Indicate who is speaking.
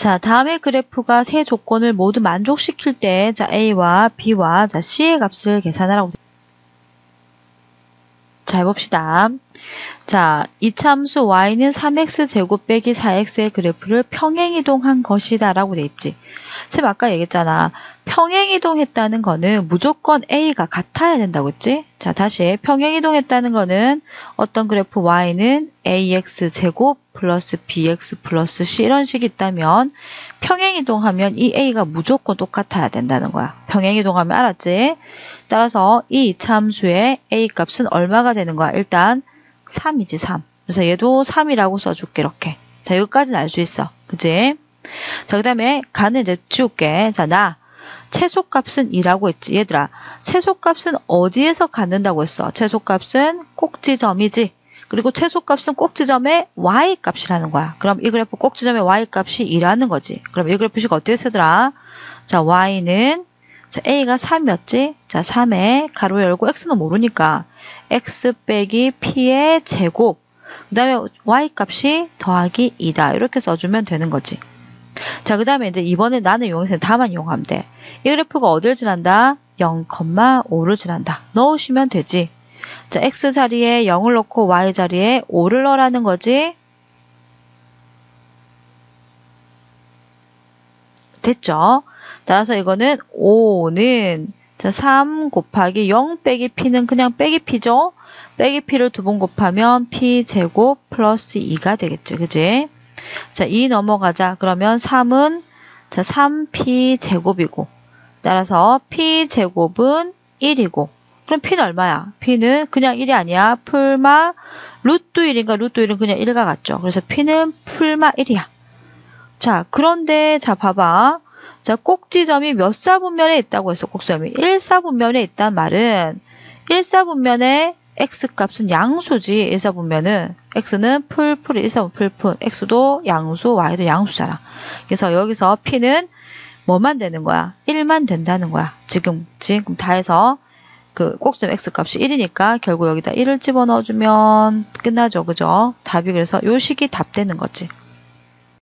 Speaker 1: 자, 다음에 그래프가 세 조건을 모두 만족시킬 때, 자, A와 B와 자, C의 값을 계산하라고. 자, 해봅시다. 자, 이 참수 y는 3x제곱 빼기 4x의 그래프를 평행이동한 것이다 라고 돼 있지. 쌤 아까 얘기했잖아. 평행이동했다는 거는 무조건 a가 같아야 된다고 했지? 자, 다시 평행이동했다는 거는 어떤 그래프 y는 ax제곱 플러스 bx 플러스 c 이런 식이 있다면 평행이동하면 이 a가 무조건 똑같아야 된다는 거야. 평행이동하면 알았지? 따라서 이 이참수의 a 값은 얼마가 되는 거야? 일단 3이지 3. 그래서 얘도 3이라고 써줄게 이렇게. 자 여기까지는 알 수 있어. 그지? 자 그 다음에 가는 이제 지울게. 자나 최소값은 2라고 했지. 얘들아 최소값은 어디에서 갖는다고 했어? 최소값은 꼭지점이지. 그리고 최소값은 꼭지점의 y값이라는 거야. 그럼 이 그래프 꼭지점의 y값이 2라는 거지. 그럼 이 그래프식 어떻게 쓰더라? 자 y는 자, a가 3이었지? 자, 3에 가로 열고 x는 모르니까 x 빼기 p의 제곱 그 다음에 y값이 더하기 2다 이렇게 써주면 되는 거지 자 그 다음에 이제 이번에 나는 이용해서 다만 이용하면 돼 이 그래프가 어딜 지난다? 0,5를 지난다 넣으시면 되지 자 x 자리에 0을 넣고 y 자리에 5를 넣으라는 거지 됐죠? 따라서 이거는 5는 자, 3 곱하기 0 빼기 p는 그냥 빼기 p죠. 빼기 p를 두 번 곱하면 p 제곱 플러스 2가 되겠죠. 그지? 자, 2 넘어가자. 그러면 3은 자, 3p 제곱이고 따라서 p 제곱은 1이고 그럼 p는 얼마야? p는 그냥 1이 아니야. 풀마 루트 1인가 루트 1은 그냥 1과 같죠. 그래서 p는 풀마 1이야. 자, 그런데 자 봐봐. 자, 꼭지점이 몇 사분면에 있다고 했어, 꼭지점이. 1사분면에 있단 말은 1사분면에 x값은 양수지, 1사분면은. x는 풀풀, 1사분 풀풀. x도 양수, y도 양수잖아. 그래서 여기서 p는 뭐만 되는 거야? 1만 된다는 거야. 지금, 지금 다 해서 그 꼭지점 x값이 1이니까 결국 여기다 1을 집어넣어주면 끝나죠. 그죠? 답이 그래서 요 식이 답 되는 거지.